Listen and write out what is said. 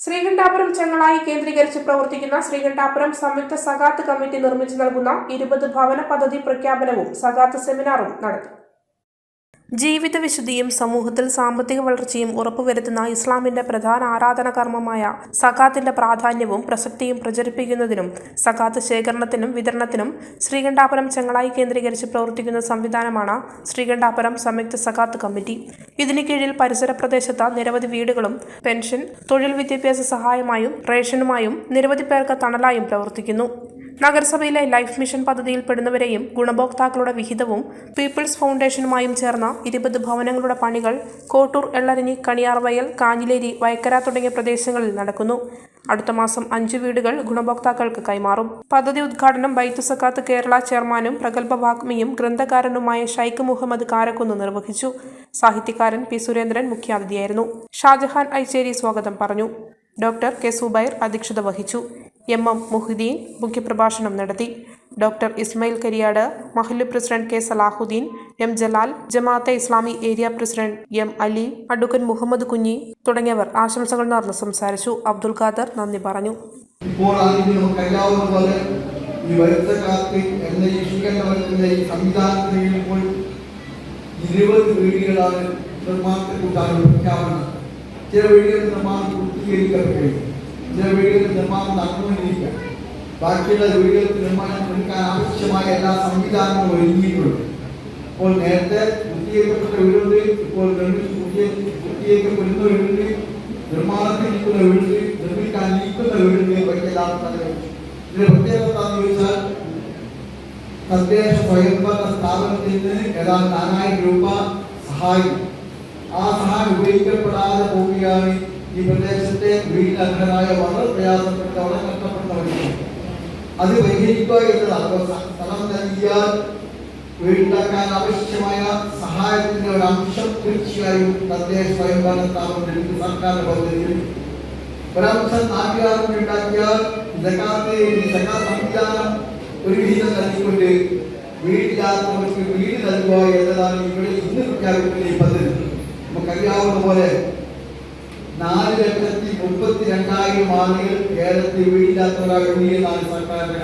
ശ്രീകണ്ഠാപുരം ചെങ്ങളായി കേന്ദ്രീകരിച്ച് പ്രവർത്തിക്കുന്ന ശ്രീകണ്ഠാപുരം സംയുക്ത സകാത്ത് കമ്മിറ്റി നിർമ്മിച്ചു നൽകുന്ന ഇരുപത് ഭവന പദ്ധതി പ്രഖ്യാപനവും സകാത്ത് സെമിനാറും നടത്തി. ജീവിത വിശുദ്ധിയും സമൂഹത്തിൽ സാമ്പത്തിക വളർച്ചയും ഉറപ്പുവരുത്തുന്ന ഇസ്ലാമിന്റെ പ്രധാന ആരാധന കർമ്മമായ സകാത്തിന്റെ പ്രാധാന്യവും പ്രസക്തിയും പ്രചരിപ്പിക്കുന്നതിനും സകാത്ത് ശേഖരണത്തിനും വിതരണത്തിനും ശ്രീകണ്ഠാപുരം ചെങ്ങളായി കേന്ദ്രീകരിച്ച് പ്രവർത്തിക്കുന്ന സംവിധാനമാണ് ശ്രീകണ്ഠാപുരം സംയുക്ത സകാത്ത് കമ്മിറ്റി. ഇതിന് കീഴിൽ പരിസര പ്രദേശത്ത് നിരവധി വീടുകളും പെൻഷൻ തൊഴിൽ വിദ്യാഭ്യാസ സഹായമായും റേഷനുമായും നിരവധി പേർക്ക് തണലായും പ്രവർത്തിക്കുന്നു. നഗരസഭയിലെ ലൈഫ് മിഷൻ പദ്ധതിയിൽ പെടുന്നവരെയും ഗുണഭോക്താക്കളുടെ വിഹിതവും പീപ്പിൾസ് ഫൗണ്ടേഷനുമായും ചേർന്ന ഇരുപത് ഭവനങ്ങളുടെ പണികൾ കോട്ടൂർ എള്ളരിഞ്ഞി കണിയാർവയൽ കാഞ്ഞിലേരി വയക്കര തുടങ്ങിയ പ്രദേശങ്ങളിൽ നടക്കുന്നു. അടുത്ത മാസം അഞ്ച് വീടുകൾ ഗുണഭോക്താക്കൾക്ക് കൈമാറും. പദ്ധതി ഉദ്ഘാടനം ബൈത്തു സക്കാത്ത് കേരള ചെയർമാനും പ്രഗത്ഭ വാഗ്മിയും ഗ്രന്ഥകാരനുമായ ഷൈഖ് മുഹമ്മദ് കാരക്കുന്ന് നിർവഹിച്ചു. സാഹിത്യകാരൻ പി സുരേന്ദ്രൻ മുഖ്യാതിഥിയായിരുന്നു. ഷാജഹാൻ ഐച്ചേരി സ്വാഗതം പറഞ്ഞു. ഡോക്ടർ കെ സുബൈർ അധ്യക്ഷത വഹിച്ചു. എം എം മുഹിദ്ദീൻ മുഖ്യപ്രഭാഷണം നടത്തി. ഡോക്ടർ ഇസ്മയിൽ കരിയാട് മഹല്ല് president K Salahuddin M Jalal Jamaate Islami area president M Ali Adukkan Muhammad Kunhi തുടങ്ങിയവർ ആശംസകൾ നേർന്ന് സംസാരിച്ചു. അബ്ദുൽ ഖാദർ നന്ദി പറഞ്ഞു. ഇപ്പോൾ ഈ എന്ന ഈ ചില വീടുകൾ നിർമ്മാണം പൂർത്തീകരിക്കപ്പെട്ടു ചില വീടുകൾ നിർമ്മാണം നടന്നുകൊണ്ടിരിക്കുക. ബാക്കിയുള്ള വീടുകൾക്ക് നിർമ്മാണം എടുക്കാൻ ആവശ്യമായ എല്ലാ സംവിധാനങ്ങളും ഒരുങ്ങിയിട്ടുണ്ട്. ഇപ്പോൾ നേരത്തെ പൂർത്തീകരിക്കപ്പെട്ട വീടുണ്ട് ഇപ്പോൾ പൂർത്തീകരിക്കപ്പെടുന്ന വീടുണ്ട് നിർമ്മാണത്തിൽ നിൽക്കുന്ന വീടുണ്ട് നിർമ്മിക്കാൻ നിൽക്കുന്ന വീടുണ്ട് ഇവയ്ക്കെല്ലാം തന്നെ ഇതിന്റെ പ്രത്യേകത എന്താണെന്ന് ചോദിച്ചാൽ തദ്ദേശ സ്വയംഭരണ സ്ഥാപനത്തിൽ നിന്ന് ഏതാണ്ട് നാലായിരം രൂപ സഹായം. ആ സഹായം ഉപയോഗിക്കപ്പെടാതെ പോവുകയാണ് ഈ പ്രദേശത്തെ വീടിനർഹരായ വളരെ പ്രയാസപ്പെട്ടവരെ നഷ്ടപ്പെട്ടവരുണ്ട് അത് പരിഹരിക്കുക എന്നതാണ്. സ്ഥലം നൽകിയാൽ വീടുണ്ടാക്കാൻ ആവശ്യമായ സഹായത്തിന്റെ ഒരു അംശം തീർച്ചയായും തദ്ദേശ സ്വയംഭരണ സ്ഥാപനത്തിൽ സർക്കാരിന്റെ പദ്ധതിയിൽ ഒരംശം നാട്ടുകാർക്ക് ഉണ്ടാക്കിയാൽ സംവിധാനം ഒരു വിഹിതം നൽകിക്കൊണ്ട് വീടില്ലാത്തവർക്ക് വീട് നൽകുക എന്നതാണ് ഇവിടെ ഇന്ന് പ്രഖ്യാപിക്കുന്ന ഈ പദ്ധതി നമുക്കറിയാവുന്ന പോലെ നാല് ലക്ഷത്തി മുപ്പത്തി രണ്ടായിരം ആളുകൾ കേരളത്തിൽ വീടില്ലാത്തവരായി എന്നാണ് സർക്കാരിന്റെ